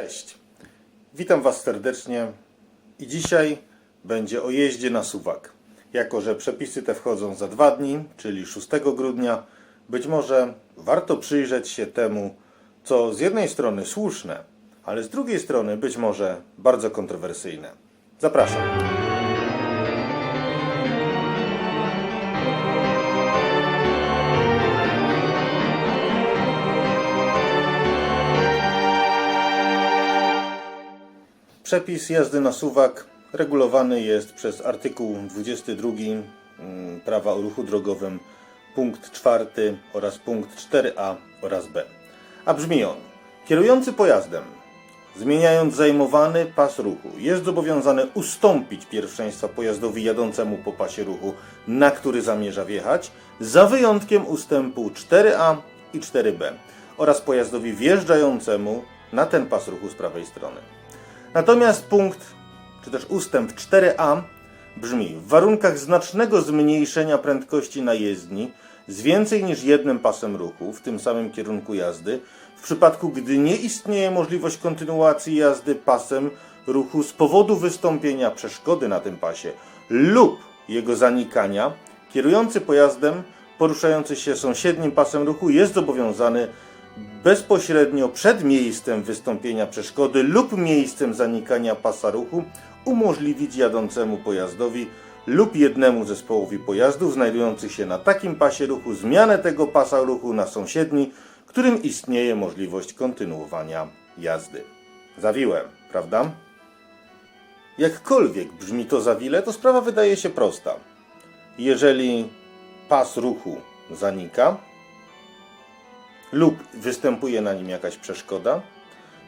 Cześć. Witam Was serdecznie i dzisiaj będzie o jeździe na suwak. Jako, że przepisy te wchodzą za dwa dni, czyli 6 grudnia, być może warto przyjrzeć się temu, co z jednej strony słuszne, ale z drugiej strony być może bardzo kontrowersyjne. Zapraszam. Przepis jazdy na suwak regulowany jest przez artykuł 22 mm, Prawa o ruchu drogowym punkt 4 oraz punkt 4a oraz b. A brzmi on: Kierujący pojazdem, zmieniając zajmowany pas ruchu, jest zobowiązany ustąpić pierwszeństwa pojazdowi jadącemu po pasie ruchu, na który zamierza wjechać, za wyjątkiem ustępu 4a i 4b oraz pojazdowi wjeżdżającemu na ten pas ruchu z prawej strony. Natomiast punkt, czy też ustęp 4a brzmi: w warunkach znacznego zmniejszenia prędkości na jezdni z więcej niż jednym pasem ruchu w tym samym kierunku jazdy, w przypadku gdy nie istnieje możliwość kontynuacji jazdy pasem ruchu z powodu wystąpienia przeszkody na tym pasie lub jego zanikania, kierujący pojazdem poruszający się sąsiednim pasem ruchu jest zobowiązany bezpośrednio przed miejscem wystąpienia przeszkody lub miejscem zanikania pasa ruchu umożliwić jadącemu pojazdowi lub jednemu zespołowi pojazdów znajdujących się na takim pasie ruchu zmianę tego pasa ruchu na sąsiedni, którym istnieje możliwość kontynuowania jazdy. Zawiłem, prawda? Jakkolwiek brzmi to zawile, to sprawa wydaje się prosta. Jeżeli pas ruchu zanika, lub występuje na nim jakaś przeszkoda,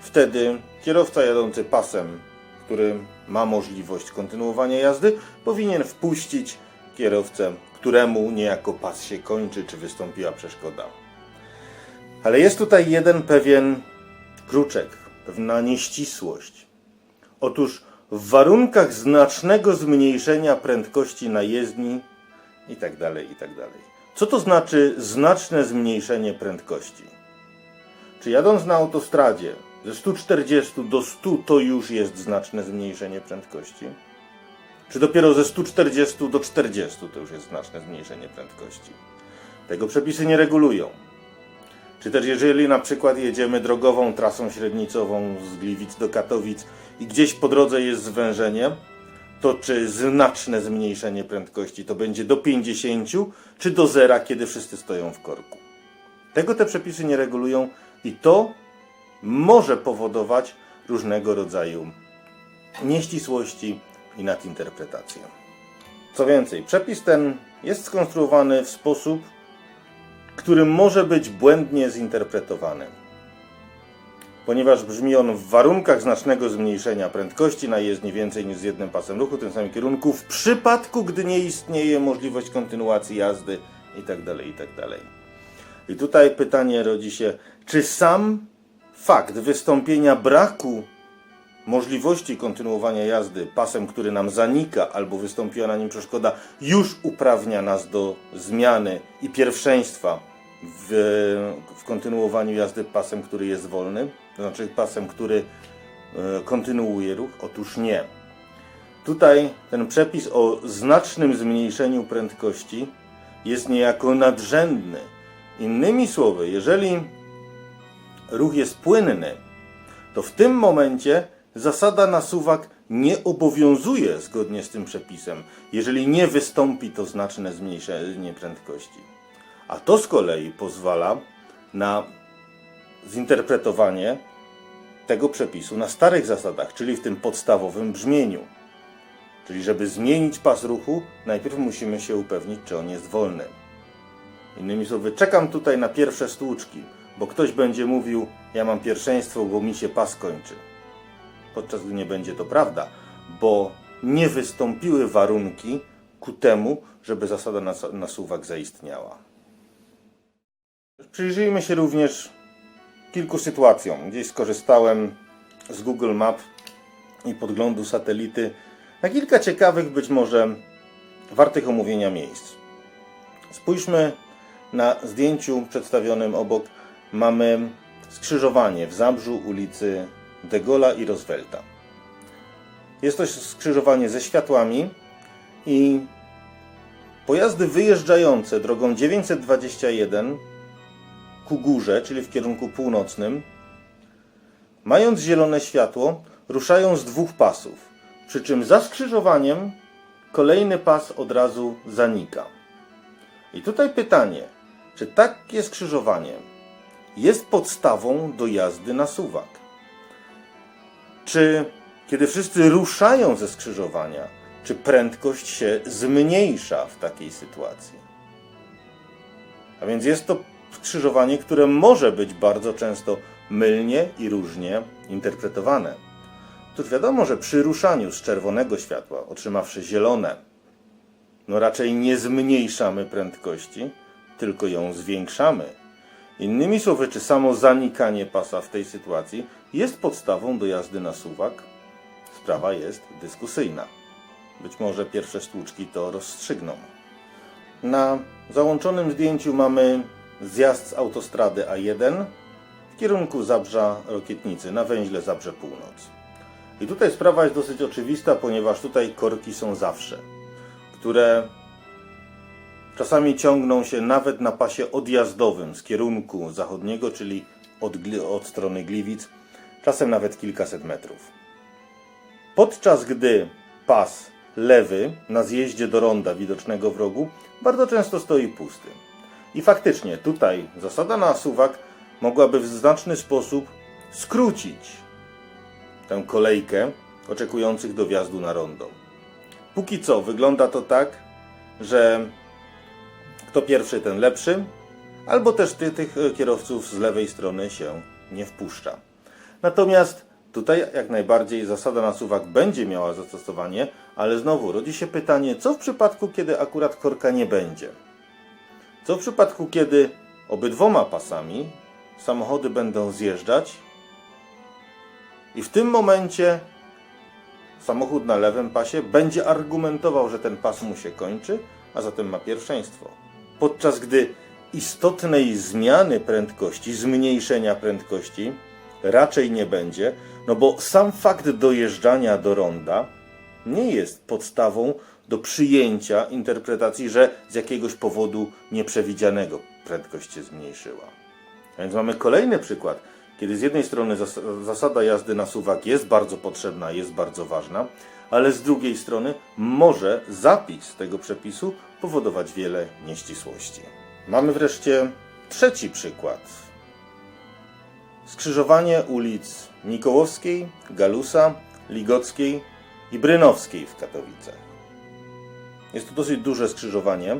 wtedy kierowca jadący pasem, który ma możliwość kontynuowania jazdy, powinien wpuścić kierowcę, któremu niejako pas się kończy, czy wystąpiła przeszkoda. Ale jest tutaj jeden pewien kruczek, pewna nieścisłość. Otóż w warunkach znacznego zmniejszenia prędkości na jezdni i tak Co to znaczy znaczne zmniejszenie prędkości? Czy jadąc na autostradzie ze 140 do 100 to już jest znaczne zmniejszenie prędkości? Czy dopiero ze 140 do 40 to już jest znaczne zmniejszenie prędkości? Tego przepisy nie regulują. Czy też jeżeli na przykład jedziemy drogową trasą średnicową z Gliwic do Katowic i gdzieś po drodze jest zwężenie, to czy znaczne zmniejszenie prędkości to będzie do 50 czy do zera, kiedy wszyscy stoją w korku. Tego te przepisy nie regulują i to może powodować różnego rodzaju nieścisłości i nadinterpretacje. Co więcej, przepis ten jest skonstruowany w sposób, który może być błędnie zinterpretowany ponieważ brzmi on w warunkach znacznego zmniejszenia prędkości na jezdni więcej niż z jednym pasem ruchu w tym samym kierunku, w przypadku gdy nie istnieje możliwość kontynuacji jazdy itd. itd. I tutaj pytanie rodzi się, czy sam fakt wystąpienia braku możliwości kontynuowania jazdy pasem, który nam zanika albo wystąpiła na nim przeszkoda, już uprawnia nas do zmiany i pierwszeństwa w, w kontynuowaniu jazdy pasem, który jest wolny, to znaczy pasem, który e, kontynuuje ruch? Otóż nie. Tutaj ten przepis o znacznym zmniejszeniu prędkości jest niejako nadrzędny. Innymi słowy, jeżeli ruch jest płynny, to w tym momencie zasada na suwak nie obowiązuje zgodnie z tym przepisem, jeżeli nie wystąpi to znaczne zmniejszenie prędkości. A to z kolei pozwala na zinterpretowanie tego przepisu na starych zasadach, czyli w tym podstawowym brzmieniu. Czyli, żeby zmienić pas ruchu, najpierw musimy się upewnić, czy on jest wolny. Innymi słowy, czekam tutaj na pierwsze stłuczki, bo ktoś będzie mówił, ja mam pierwszeństwo, bo mi się pas kończy. Podczas gdy nie będzie to prawda, bo nie wystąpiły warunki ku temu, żeby zasada nasuwak zaistniała. Przyjrzyjmy się również kilku sytuacjom. Gdzieś skorzystałem z Google Map i podglądu satelity na kilka ciekawych, być może wartych omówienia miejsc. Spójrzmy na zdjęciu przedstawionym obok. Mamy skrzyżowanie w Zabrzu ulicy De Gaulle'a i Roosevelta. Jest to skrzyżowanie ze światłami i pojazdy wyjeżdżające drogą 921 ku górze, czyli w kierunku północnym, mając zielone światło, ruszają z dwóch pasów. Przy czym za skrzyżowaniem kolejny pas od razu zanika. I tutaj pytanie, czy takie skrzyżowanie jest podstawą do jazdy na suwak? Czy kiedy wszyscy ruszają ze skrzyżowania, czy prędkość się zmniejsza w takiej sytuacji? A więc jest to skrzyżowanie, które może być bardzo często mylnie i różnie interpretowane. Otóż wiadomo, że przy ruszaniu z czerwonego światła, otrzymawszy zielone, no raczej nie zmniejszamy prędkości, tylko ją zwiększamy. Innymi słowy, czy samo zanikanie pasa w tej sytuacji jest podstawą do jazdy na suwak? Sprawa jest dyskusyjna. Być może pierwsze sztuczki to rozstrzygną. Na załączonym zdjęciu mamy zjazd z autostrady A1 w kierunku Zabrza Rokietnicy na węźle Zabrze Północ. I tutaj sprawa jest dosyć oczywista, ponieważ tutaj korki są zawsze, które czasami ciągną się nawet na pasie odjazdowym z kierunku zachodniego, czyli od, od strony Gliwic, czasem nawet kilkaset metrów. Podczas gdy pas lewy na zjeździe do ronda widocznego w rogu bardzo często stoi pusty. I faktycznie tutaj zasada na suwak mogłaby w znaczny sposób skrócić tę kolejkę oczekujących do wjazdu na rondo. Póki co wygląda to tak, że kto pierwszy, ten lepszy, albo też ty, tych e, kierowców z lewej strony się nie wpuszcza. Natomiast tutaj jak najbardziej zasada na suwak będzie miała zastosowanie, ale znowu rodzi się pytanie, co w przypadku, kiedy akurat korka nie będzie? Co w przypadku, kiedy obydwoma pasami samochody będą zjeżdżać i w tym momencie samochód na lewym pasie będzie argumentował, że ten pas mu się kończy, a zatem ma pierwszeństwo. Podczas gdy istotnej zmiany prędkości, zmniejszenia prędkości raczej nie będzie, no bo sam fakt dojeżdżania do ronda nie jest podstawą do przyjęcia interpretacji, że z jakiegoś powodu nieprzewidzianego prędkość się zmniejszyła. A więc mamy kolejny przykład, kiedy z jednej strony zas- zasada jazdy na suwak jest bardzo potrzebna, jest bardzo ważna, ale z drugiej strony może zapis tego przepisu powodować wiele nieścisłości. Mamy wreszcie trzeci przykład. Skrzyżowanie ulic Mikołowskiej, Galusa, Ligockiej i Brynowskiej w Katowicach. Jest to dosyć duże skrzyżowanie,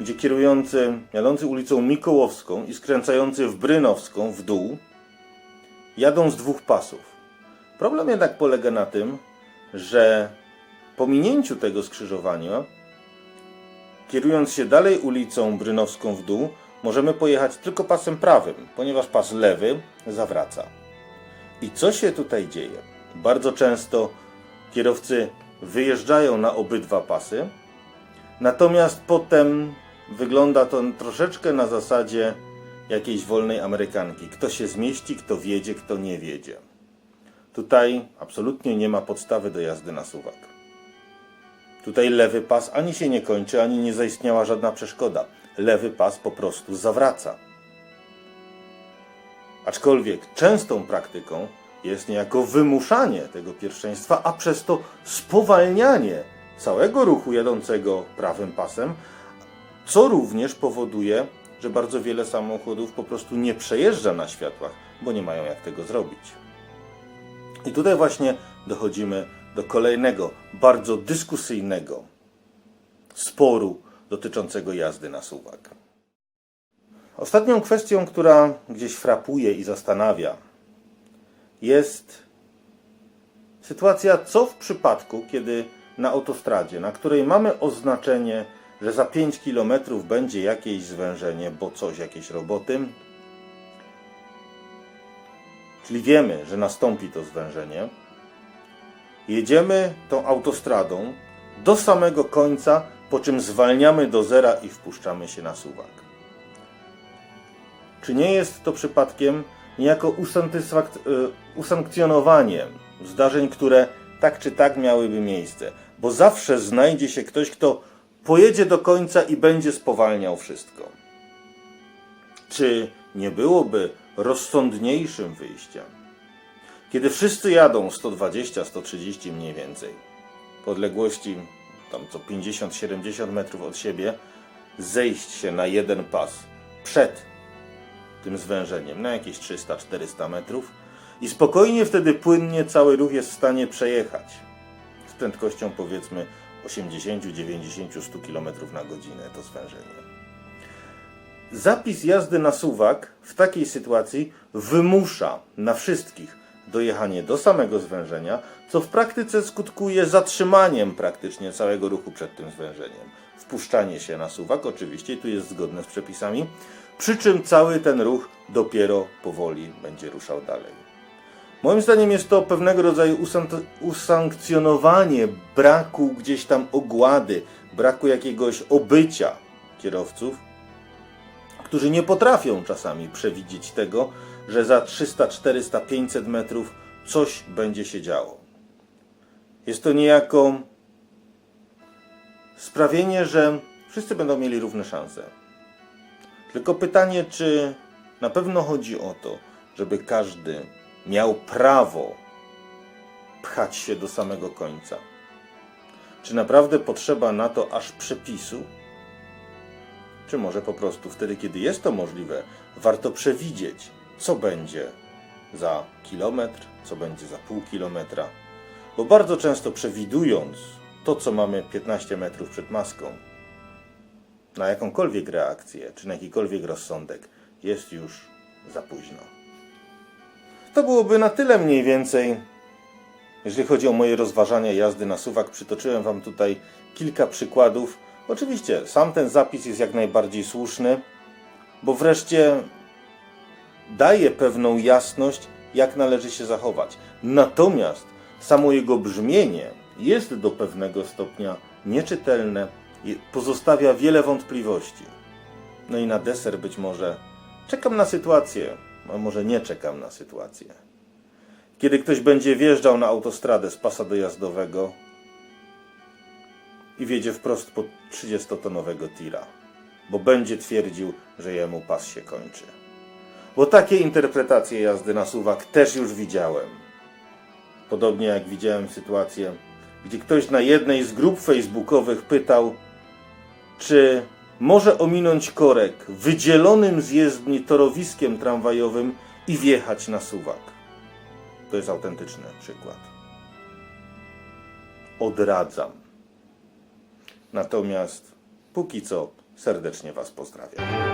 gdzie kierujący jadący ulicą Mikołowską i skręcający w Brynowską w dół jadą z dwóch pasów. Problem jednak polega na tym, że po minięciu tego skrzyżowania, kierując się dalej ulicą Brynowską w dół, możemy pojechać tylko pasem prawym, ponieważ pas lewy zawraca. I co się tutaj dzieje? Bardzo często kierowcy wyjeżdżają na obydwa pasy, natomiast potem wygląda to troszeczkę na zasadzie jakiejś wolnej Amerykanki. Kto się zmieści, kto wiedzie, kto nie wiedzie. Tutaj absolutnie nie ma podstawy do jazdy na suwak. Tutaj lewy pas ani się nie kończy, ani nie zaistniała żadna przeszkoda. Lewy pas po prostu zawraca. Aczkolwiek częstą praktyką jest niejako wymuszanie tego pierwszeństwa, a przez to spowalnianie całego ruchu jadącego prawym pasem, co również powoduje, że bardzo wiele samochodów po prostu nie przejeżdża na światłach, bo nie mają jak tego zrobić. I tutaj właśnie dochodzimy do kolejnego, bardzo dyskusyjnego sporu dotyczącego jazdy na suwak. Ostatnią kwestią, która gdzieś frapuje i zastanawia, jest sytuacja, co w przypadku, kiedy na autostradzie, na której mamy oznaczenie, że za 5 km będzie jakieś zwężenie, bo coś, jakieś roboty, czyli wiemy, że nastąpi to zwężenie, jedziemy tą autostradą do samego końca, po czym zwalniamy do zera i wpuszczamy się na suwak. Czy nie jest to przypadkiem niejako y, usankcjonowanie zdarzeń, które tak czy tak miałyby miejsce. Bo zawsze znajdzie się ktoś, kto pojedzie do końca i będzie spowalniał wszystko. Czy nie byłoby rozsądniejszym wyjściem, kiedy wszyscy jadą 120-130 mniej więcej, po odległości tam co 50-70 metrów od siebie, zejść się na jeden pas przed tym zwężeniem, na jakieś 300-400 metrów i spokojnie wtedy płynnie cały ruch jest w stanie przejechać prędkością powiedzmy 80, 90, 100 km na godzinę to zwężenie. Zapis jazdy na suwak w takiej sytuacji wymusza na wszystkich dojechanie do samego zwężenia, co w praktyce skutkuje zatrzymaniem praktycznie całego ruchu przed tym zwężeniem. Wpuszczanie się na suwak oczywiście tu jest zgodne z przepisami, przy czym cały ten ruch dopiero powoli będzie ruszał dalej. Moim zdaniem jest to pewnego rodzaju usan- usankcjonowanie braku gdzieś tam ogłady, braku jakiegoś obycia kierowców, którzy nie potrafią czasami przewidzieć tego, że za 300, 400, 500 metrów coś będzie się działo. Jest to niejako sprawienie, że wszyscy będą mieli równe szanse. Tylko pytanie, czy na pewno chodzi o to, żeby każdy miał prawo pchać się do samego końca? Czy naprawdę potrzeba na to aż przepisu? Czy może po prostu wtedy, kiedy jest to możliwe, warto przewidzieć, co będzie za kilometr, co będzie za pół kilometra? Bo bardzo często przewidując to, co mamy 15 metrów przed maską, na jakąkolwiek reakcję, czy na jakikolwiek rozsądek, jest już za późno. To byłoby na tyle mniej więcej, jeżeli chodzi o moje rozważania jazdy na suwak. Przytoczyłem Wam tutaj kilka przykładów. Oczywiście sam ten zapis jest jak najbardziej słuszny, bo wreszcie daje pewną jasność, jak należy się zachować. Natomiast samo jego brzmienie jest do pewnego stopnia nieczytelne i pozostawia wiele wątpliwości. No i na deser być może czekam na sytuację, a może nie czekam na sytuację. Kiedy ktoś będzie wjeżdżał na autostradę z pasa dojazdowego i wjedzie wprost pod 30-tonowego tira, bo będzie twierdził, że jemu pas się kończy. Bo takie interpretacje jazdy na suwak też już widziałem. Podobnie jak widziałem sytuację, gdzie ktoś na jednej z grup facebookowych pytał, czy może ominąć korek wydzielonym z jezdni torowiskiem tramwajowym i wjechać na suwak. To jest autentyczny przykład. Odradzam. Natomiast póki co serdecznie Was pozdrawiam.